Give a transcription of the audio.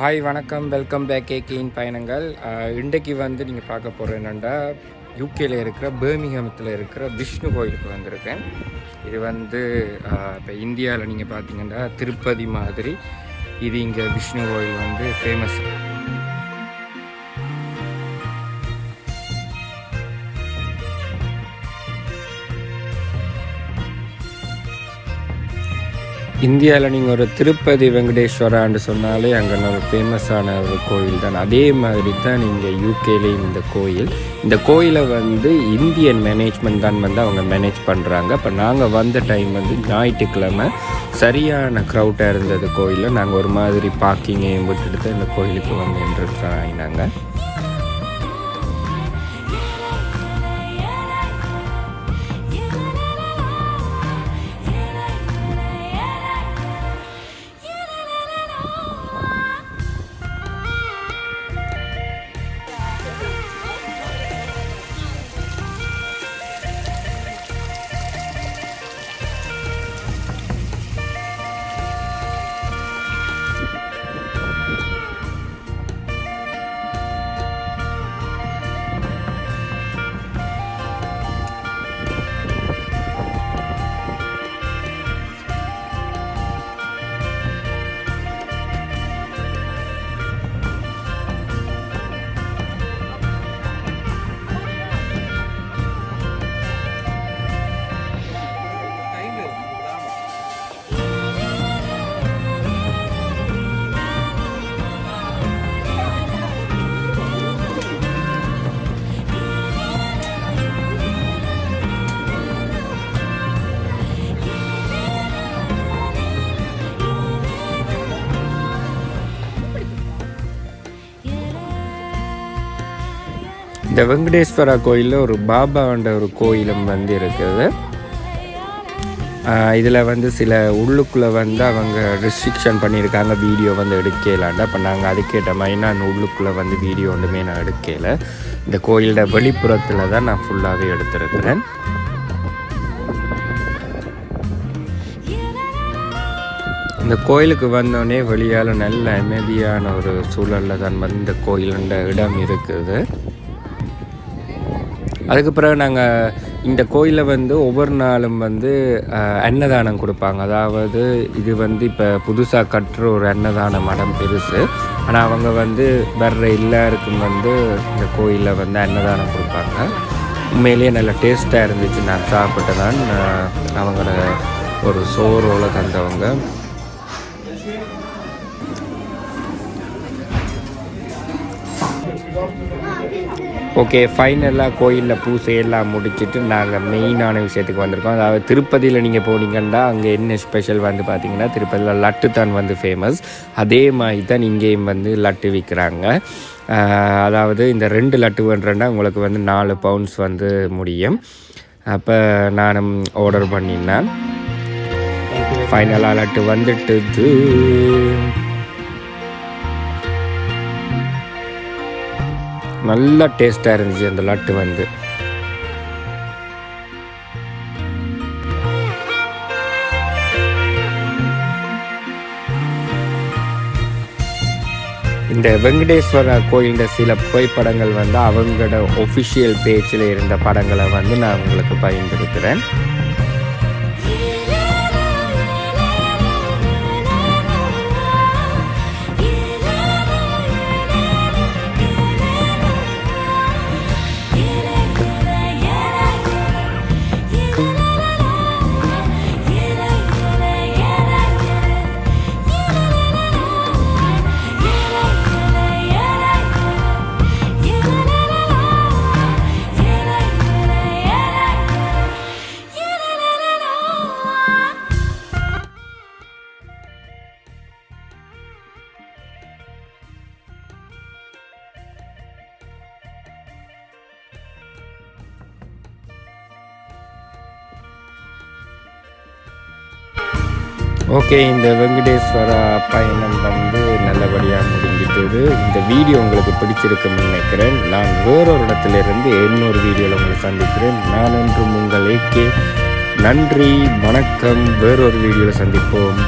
Hi வணக்கம். Welcome back கேகேயின் பயணங்கள். இன்றைக்கு வந்து நீங்கள் பார்க்க போகிற என்னென்னா யூகேல இருக்கிற பேர்மிங்ஹாமத்தில் இருக்கிற விஷ்ணு கோயிலுக்கு வந்திருக்கேன். இது வந்து இப்போ இந்தியாவில் நீங்கள் பார்த்தீங்கன்னா திருப்பதி மாதிரி. இது இங்கே விஷ்ணு கோயில் வந்து ஃபேமஸ் இந்தியாவில் நீங்கள் ஒரு திருப்பதி வெங்கடேஸ்வரான்னு சொன்னாலே அங்கே ஒரு ஃபேமஸான ஒரு கோயில் தான். அதே மாதிரி தான் நீங்கள் யூகேலேயும் இந்த கோயில். இந்த கோயிலை வந்து இந்தியன் மேனேஜ்மெண்ட் தான் வந்து அவங்க மேனேஜ் பண்ணுறாங்க இப்போ நாங்கள் வந்த டைம் வந்து ஞாயிற்றுக்கிழமை சரியான க்ரௌட்டாக இருந்தது கோயிலில். நாங்கள் ஒரு மாதிரி பார்க்கிங்கையும் விட்டுட்டு தான் இந்த கோயிலுக்கு வந்து என்ட்ரன்ஸ் ஆகினாங்க இந்த வெங்கடேஸ்வரா கோயிலில் ஒரு பாபாண்ட ஒரு கோயிலும் வந்து இருக்குது. இதில் வந்து சில உள்ளுக்குள்ளே வந்து அவங்க ரெஸ்ட்ரிக்ஷன் பண்ணியிருக்காங்க வீடியோ வந்து எடுக்கலான்ட்டு. அப்போ நாங்கள் அதுக்கேற்ற மாதிரி நான் உள்ளுக்குள்ளே வந்து வீடியோ ஒன்றுமே நான் எடுக்கல. இந்த கோயிலோட வெளிப்புறத்தில் தான் நான் ஃபுல்லாகவே எடுத்திருக்கிறேன். இந்த கோயிலுக்கு வந்தோடனே வெளியால் நல்ல அமைதியான ஒரு சூழலில் தான் வந்து இந்த கோயிலுன்ற இடம் இருக்குது. அதுக்கு பிறகு நாங்கள் இந்த கோயிலில் வந்து ஒவ்வொரு நாளும் வந்து அன்னதானம் கொடுப்பாங்க. அதாவது இது வந்து இப்போ புதுசாக கட்டுற ஒரு அன்னதான மடம் பெருசு. ஆனால் அவங்க வந்து வர்ற எல்லாருக்கும் வந்து இந்த கோயிலில் வந்து அன்னதானம் கொடுப்பாங்க. உண்மையிலேயே நல்ல டேஸ்ட்டாக இருந்துச்சு. நான் சாப்பிட்டு தான் அவங்களோட ஒரு சோறோல தந்தவங்க. ஓகே ஃபைனலாக கோயிலில் பூசையெல்லாம் முடிச்சுட்டு நாங்கள் மெயினான விஷயத்துக்கு வந்திருக்கோம். அதாவது திருப்பதியில் நீங்கள் போனீங்கன்னா அங்கே என்ன ஸ்பெஷல் வந்து பார்த்தீங்கன்னா திருப்பதியில் லட்டு தான் வந்து ஃபேமஸ் அதே மாதிரி தான் இங்கேயும் வந்து லட்டு விற்கிறாங்க அதாவது இந்த ரெண்டு லட்டு வேண்டுறேன்னா உங்களுக்கு வந்து நாலு பவுண்ட்ஸ் வந்து முடியும். அப்போ நானும் ஆர்டர் பண்ணினேன். ஃபைனலாக லட்டு வந்துட்டுது. நல்லா டேஸ்ட்டாக இருந்துச்சு அந்த லட்டு வந்து. இந்த வெங்கடேஸ்வரர் கோயிலிட சில புகைப்படங்கள் வந்து அவங்களோட ஒஃபிஷியல் பேஜில் இருந்த படங்களை வந்து நான் உங்களுக்கு பயன்படுத்துகிறேன் ஓகே இந்த வெங்கடேஸ்வரா பயணம் வந்து நல்லபடியாக முடிஞ்சிட்டது. இந்த வீடியோ உங்களுக்கு பிடிச்சிருக்குன்னு நினைக்கிறேன். நான் வேறொரு இடத்துலேருந்து இன்னொரு வீடியோவில் உங்களை சந்திக்கிறேன். நான் என்றும் உங்கள் ஏகே நன்றி வணக்கம். வேறொரு வீடியோவில் சந்திப்போம்.